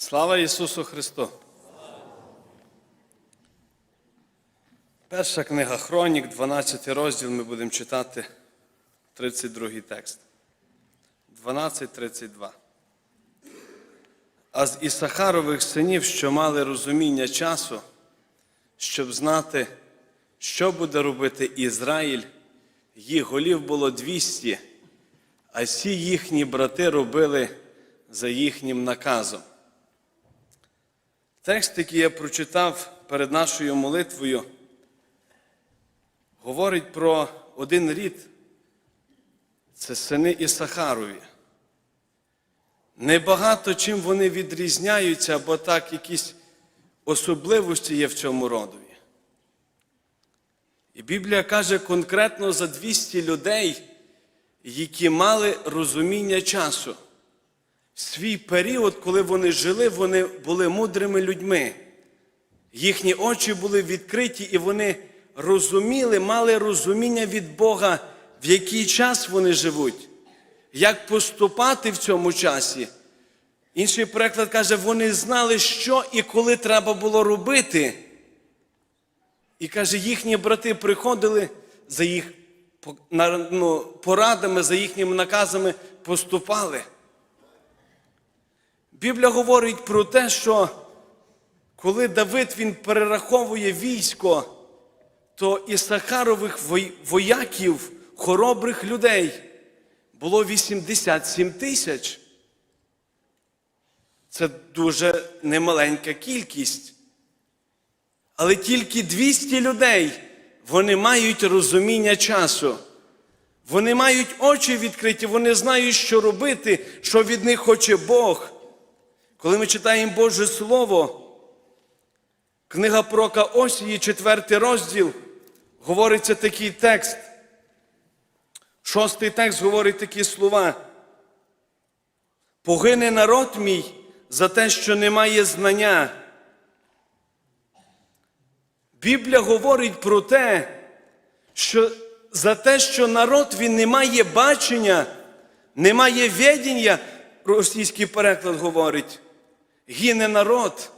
Слава Ісусу Христу! Перша книга Хронік, 12 розділ, ми будемо читати 32 текст. 12.32. А з Ісахарових синів, що мали розуміння часу, щоб знати, що буде робити Ізраїль, їх голів було 200, а всі їхні брати робили за їхнім наказом. Текст, який я прочитав перед нашою молитвою, говорить про один рід. Це сини Ісахарові. Небагато чим вони відрізняються, або так якісь особливості є в цьому родові. І Біблія каже конкретно за 200 людей, які мали розуміння часу. Свій період, коли вони жили, вони були мудрими людьми. Їхні очі були відкриті, і вони розуміли, мали розуміння від Бога, в який час вони живуть, як поступати в цьому часі. Інший переклад каже, вони знали, що і коли треба було робити. І каже, їхні брати приходили за їх ну, порадами, за їхніми наказами поступали. Біблія говорить про те, що коли Давид він перераховує військо, то Ісахарових вояків, хоробрих людей було 87 тисяч. Це дуже немаленька кількість. Але тільки 200 людей вони мають розуміння часу. Вони мають очі відкриті, вони знають, що робити, що від них хоче Бог. Коли ми читаємо Боже Слово, книга Прока Осії, 4 розділ, говориться такий текст. Шостий текст говорить такі слова. Погине народ мій за те, що немає знання. Біблія говорить про те, що за те, що народ він не має бачення, не має ведення, російський переклад говорить, гине народ.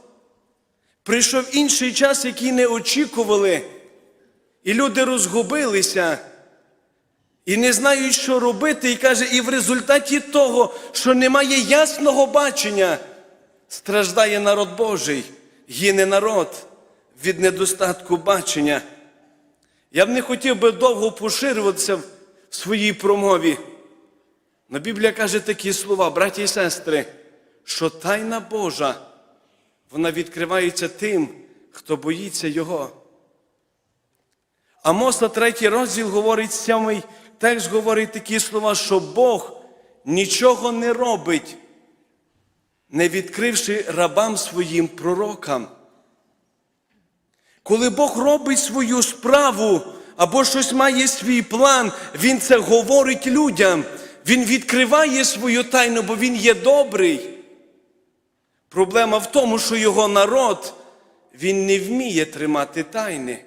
Прийшов інший час, який не очікували, і люди розгубилися, і не знають, що робити, і каже, і в результаті того, що немає ясного бачення, страждає народ Божий, гине народ від недостатку бачення. Я б не хотів би довго поширюватися в своїй промові. Но Біблія каже такі слова, браті і сестри, що тайна Божа, вона відкривається тим, хто боїться Його. Амоса, третій розділ говорить сьомий текст говорить такі слова, що Бог нічого не робить, не відкривши рабам своїм пророкам. Коли Бог робить свою справу або щось має свій план, Він це говорить людям. Він відкриває свою тайну, бо Він є добрий. Проблема в тому, що його народ він не вміє тримати тайни.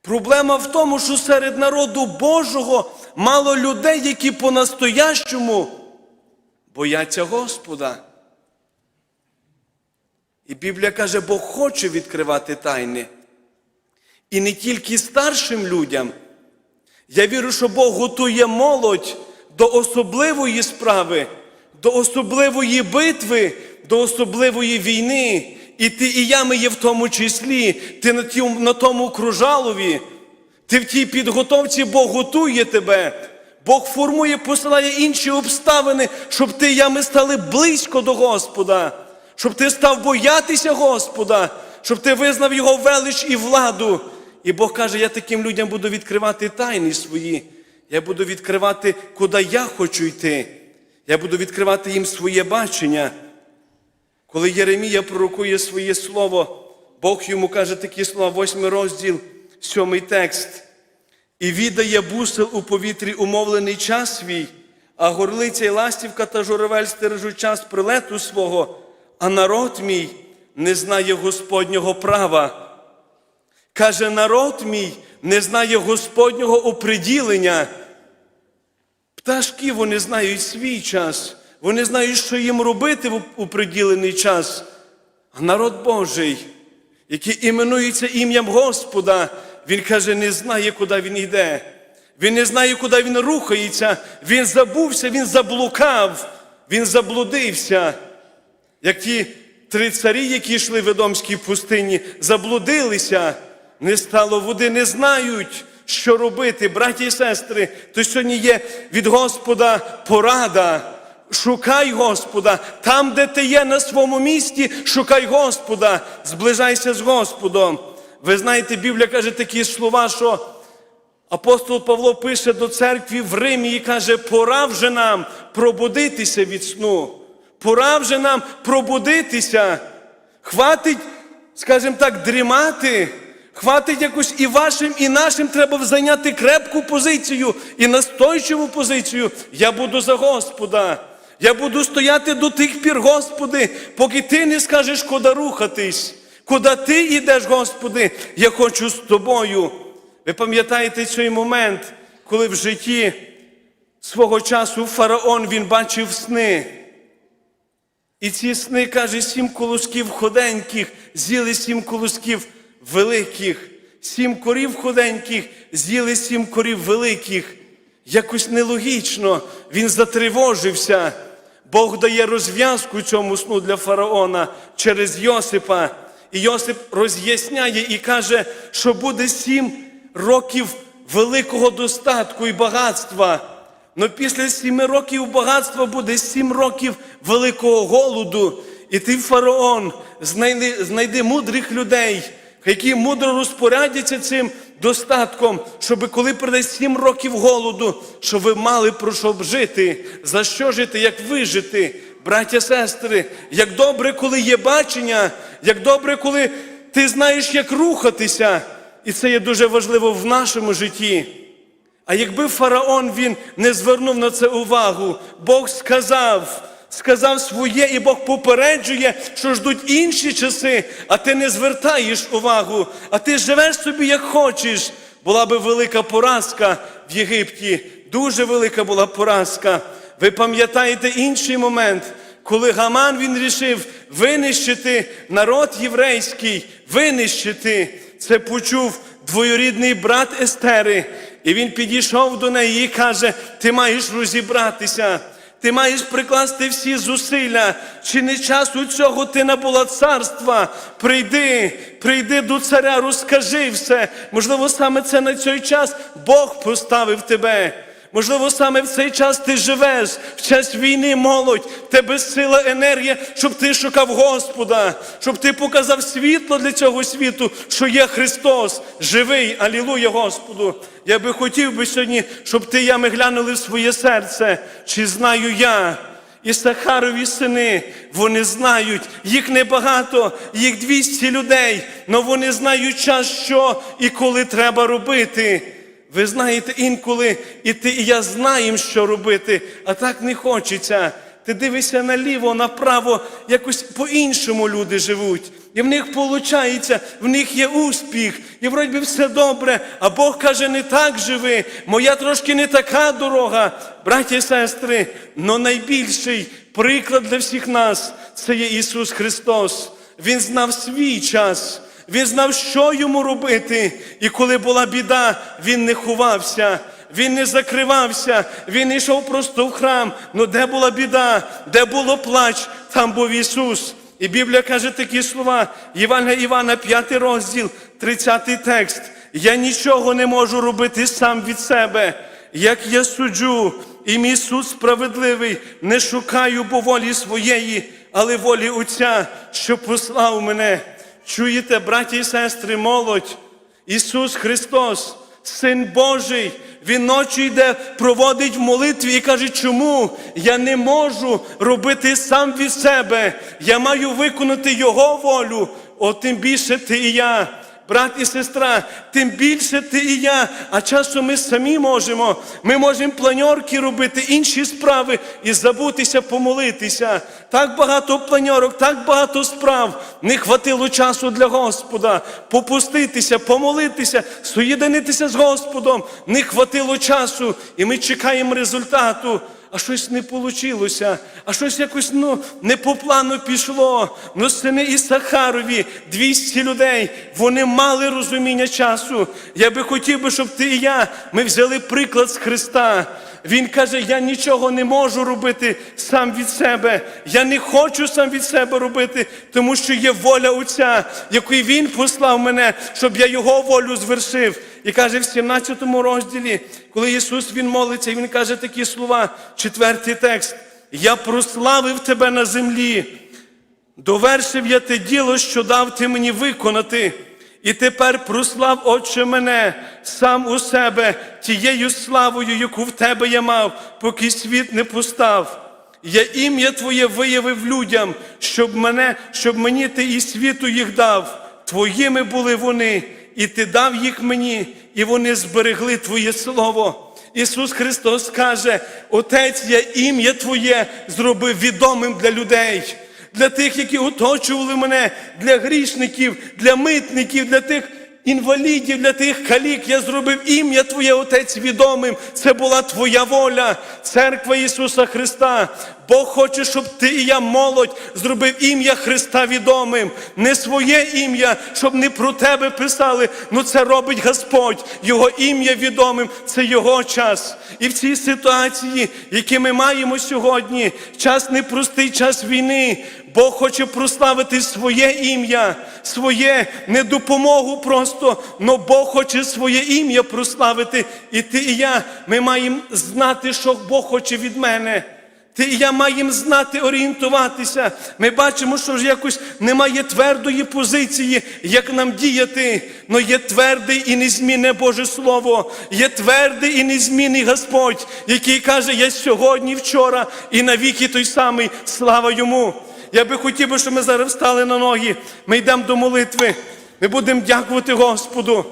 Проблема в тому, що серед народу Божого мало людей, які по-настоящому бояться Господа. І Біблія каже, Бог хоче відкривати тайни. І не тільки старшим людям. Я вірю, що Бог готує молодь до особливої справи, до особливої битви, до особливої війни. І ти, і я ми є в тому числі, ти на, ті, на тому кружалові, ти в тій підготовці Бог готує тебе. Бог формує, посилає інші обставини, щоб ти і я ми стали близько до Господа, щоб ти став боятися Господа, щоб ти визнав Його велич і владу. І Бог каже, я таким людям буду відкривати тайни свої. Я буду відкривати, куди я хочу йти. Я буду відкривати їм своє бачення. Коли Єремія пророкує своє слово, Бог йому каже такі слова, восьмий розділ, сьомий текст. І віддає бусел у повітрі умовлений час свій, а горлиця й ластівка та журавель стережуть час прилету свого, а народ мій не знає Господнього права. Каже, народ мій не знає Господнього оприділення. Пташки вони знають свій час, вони знають, що їм робити у приділений час. А народ Божий, який іменується ім'ям Господа, він каже, не знає, куди він йде. Він не знає, куди він рухається. Він забувся, він заблукав, він заблудився. Як ті три царі, які йшли в Едомській пустині, заблудилися, не стало води, не знають, що робити, браті і сестри. То сьогодні є від Господа порада. Шукай Господа, там, де ти є на своєму місці, шукай Господа, зближайся з Господом. Ви знаєте, Біблія каже такі слова, що апостол Павло пише до церкви в Римі і каже, пора вже нам пробудитися від сну. Пора вже нам пробудитися. Хватить, скажімо так, дрімати. Хватить якось і вашим, і нашим треба зайняти крепку позицію і настойчиву позицію. Я буду за Господа. Я буду стояти до тих пір, Господи, поки ти не скажеш, куди рухатись. Куди ти йдеш, Господи, я хочу з тобою. Ви пам'ятаєте цей момент, коли в житті свого часу фараон він бачив сни. І ці сни, каже, сім колосків ходеньких з'їли сім колосків великих, сім корів ходеньких з'їли сім корів великих. Якось нелогічно він затривожився. Бог дає розв'язку цьому сну для фараона через Йосипа. І Йосип роз'ясняє і каже, що буде сім років великого достатку і багатства. Но після сіми років багатства буде сім років великого голоду. І ти, фараон, знайди, знайди мудрих людей, які мудро розпорядяться цим достатком, щоб коли прийде сім років голоду, щоб ви мали про що б жити, за що жити, як вижити, браття, сестри, як добре, коли є бачення, як добре, коли ти знаєш, як рухатися. І це є дуже важливо в нашому житті. А якби фараон він не звернув на це увагу, Бог сказав, сказав своє, і Бог попереджує, що ждуть інші часи, а ти не звертаєш увагу, а ти живеш собі як хочеш. Була би велика поразка в Єгипті, дуже велика була поразка. Ви пам'ятаєте інший момент, коли Гаман він рішив винищити народ єврейський, винищити. Це почув двоюрідний брат Естери. І він підійшов до неї і каже: Ти маєш розібратися, ти маєш прикласти всі зусилля. Чи не час у цього ти набула царства? Прийди, прийди до царя, розкажи все. Можливо, саме це на цей час Бог поставив тебе. Можливо, саме в цей час ти живеш, в час війни молодь, в тебе сила, енергія, щоб ти шукав Господа, щоб ти показав світло для цього світу, що є Христос, живий, алілуя Господу. Я би хотів би сьогодні, щоб ти ями глянули в своє серце, чи знаю я. І Сахарові сини, вони знають, їх небагато, їх 200 людей, але вони знають час, що і коли треба робити. Ви знаєте, інколи і ти, і я знаємо, що робити, а так не хочеться. Ти дивишся наліво, направо, якось по-іншому люди живуть. І в них виходить, в них є успіх, і вроді все добре, а Бог каже, не так живи, моя трошки не така дорога. Браті і сестри, но найбільший приклад для всіх нас це є Ісус Христос. Він знав свій час. Він знав, що йому робити. І коли була біда, він не ховався, він не закривався, він йшов просто в храм. Ну де була біда, де було плач, там був Ісус. І Біблія каже такі слова, Євангелія Івана, 5 розділ, 30 текст. Я нічого не можу робити сам від себе. Як я суджу, і мій суд справедливий, не шукаю бо волі своєї, але волі Отця, що послав мене. Чуєте, браті і сестри, молодь, Ісус Христос, Син Божий, Він ночі йде, проводить в молитві і каже, чому я не можу робити сам від себе, я маю виконати Його волю, о тим більше ти і я. Брат і сестра, тим більше ти і я, а часом ми самі можемо. Ми можемо планьорки робити, інші справи і забутися помолитися. Так багато планьорок, так багато справ. Не хватило часу для Господа. Попуститися, помолитися, соєдинитися з Господом. Не хватило часу, і ми чекаємо результату. А щось не вийшло, а щось якось ну, не по плану пішло. Ну, сини Ісахарові, 200 людей, вони мали розуміння часу. Я би хотів би, щоб ти і я ми взяли приклад з Христа. Він каже: Я нічого не можу робити сам від себе. Я не хочу сам від себе робити, тому що є воля Отця, якою Він послав мене, щоб я Його волю звершив. І каже в 17 розділі, коли Ісус Він молиться, Він каже такі слова, четвертий текст. Я прославив тебе на землі, довершив я те діло, що дав ти мені виконати. І тепер прослав, Отче, мене сам у себе тією славою, яку в тебе я мав, поки світ не постав. Я ім'я Твоє виявив людям, щоб мене, щоб мені ти і світу їх дав. Твоїми були вони, і ти дав їх мені, і вони зберегли Твоє Слово. Ісус Христос каже: Отець, я ім'я Твоє зробив відомим для людей для тих, які оточували мене, для грішників, для митників, для тих інвалідів, для тих калік. Я зробив ім'я Твоє, Отець, відомим. Це була Твоя воля, церква Ісуса Христа. Бог хоче, щоб ти і я, молодь, зробив ім'я Христа відомим, не своє ім'я, щоб не про тебе писали. Ну це робить Господь. Його ім'я відомим, це Його час. І в цій ситуації, які ми маємо сьогодні, час непростий, час війни. Бог хоче прославити своє ім'я, своє не допомогу просто, але Бог хоче своє ім'я прославити. І ти і я, ми маємо знати, що Бог хоче від мене. Ти і я маємо знати, орієнтуватися. Ми бачимо, що ж якось немає твердої позиції, як нам діяти. Но є твердий і незмінне Боже Слово, є твердий і незмінний Господь, який каже, я сьогодні, вчора і навіки той самий. Слава йому. Я би хотів, щоб ми зараз встали на ноги. Ми йдемо до молитви. Ми будемо дякувати Господу.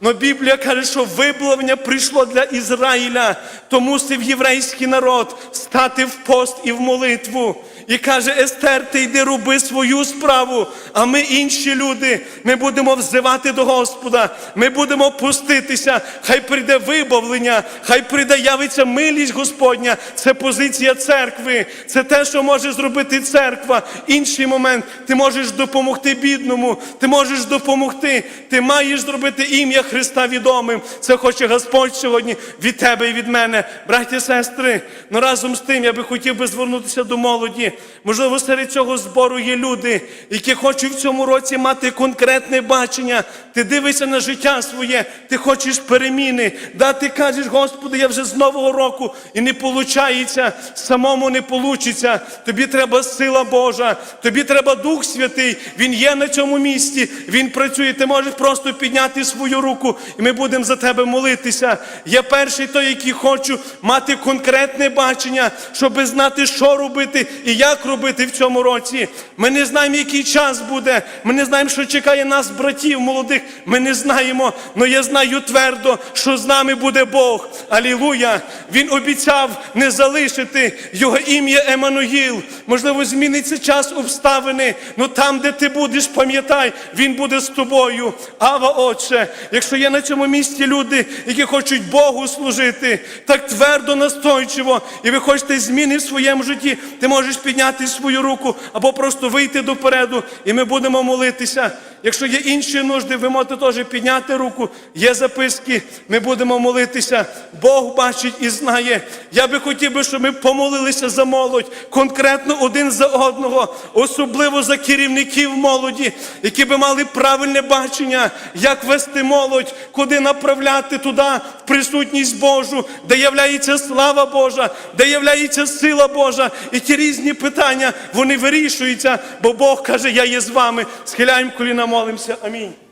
Но Біблія каже, що виблавлення прийшло для Ізраїля, то мусив єврейський народ стати в пост і в молитву. І каже, Естер, ти йди роби свою справу, а ми інші люди, ми будемо взивати до Господа, ми будемо пуститися, хай прийде вибавлення, хай прийде явиться милість Господня. Це позиція церкви, це те, що може зробити церква. Інший момент, ти можеш допомогти бідному, ти можеш допомогти, ти маєш зробити ім'я Христа відомим. Це хоче Господь сьогодні від тебе і від мене, браті і сестри. Ну разом з тим я би хотів би звернутися до молоді. Можливо, серед цього збору є люди, які хочуть в цьому році мати конкретне бачення. Ти дивишся на життя своє, ти хочеш переміни. Да, ти кажеш, Господи, я вже з Нового року і не виходить, самому не вийде. Тобі треба сила Божа, тобі треба Дух Святий. Він є на цьому місці, Він працює. Ти можеш просто підняти свою руку, і ми будемо за тебе молитися. Я перший той, який хочу мати конкретне бачення, щоб знати, що робити і як робити в цьому році. Ми не знаємо, який час буде. Ми не знаємо, що чекає нас, братів молодих. Ми не знаємо. але я знаю твердо, що з нами буде Бог. Алілуя! Він обіцяв не залишити його ім'я Еммануїл. Можливо, зміниться час обставини. але там, де ти будеш, пам'ятай, він буде з тобою. Ава, Отче, якщо є на цьому місці люди, які хочуть Богу служити, так твердо, настойчиво, і ви хочете зміни в своєму житті, ти можеш підняти свою руку або просто вийти допереду, і ми будемо молитися. Якщо є інші нужди, ви можете теж підняти руку. Є записки, ми будемо молитися. Бог бачить і знає. Я би хотів би, щоб ми помолилися за молодь, конкретно один за одного, особливо за керівників молоді, які би мали правильне бачення, як вести молодь, куди направляти туди присутність Божу, де являється слава Божа, де являється сила Божа. І ті різні питання вони вирішуються, бо Бог каже, я є з вами. Схиляємо коліна, молимося. Амінь.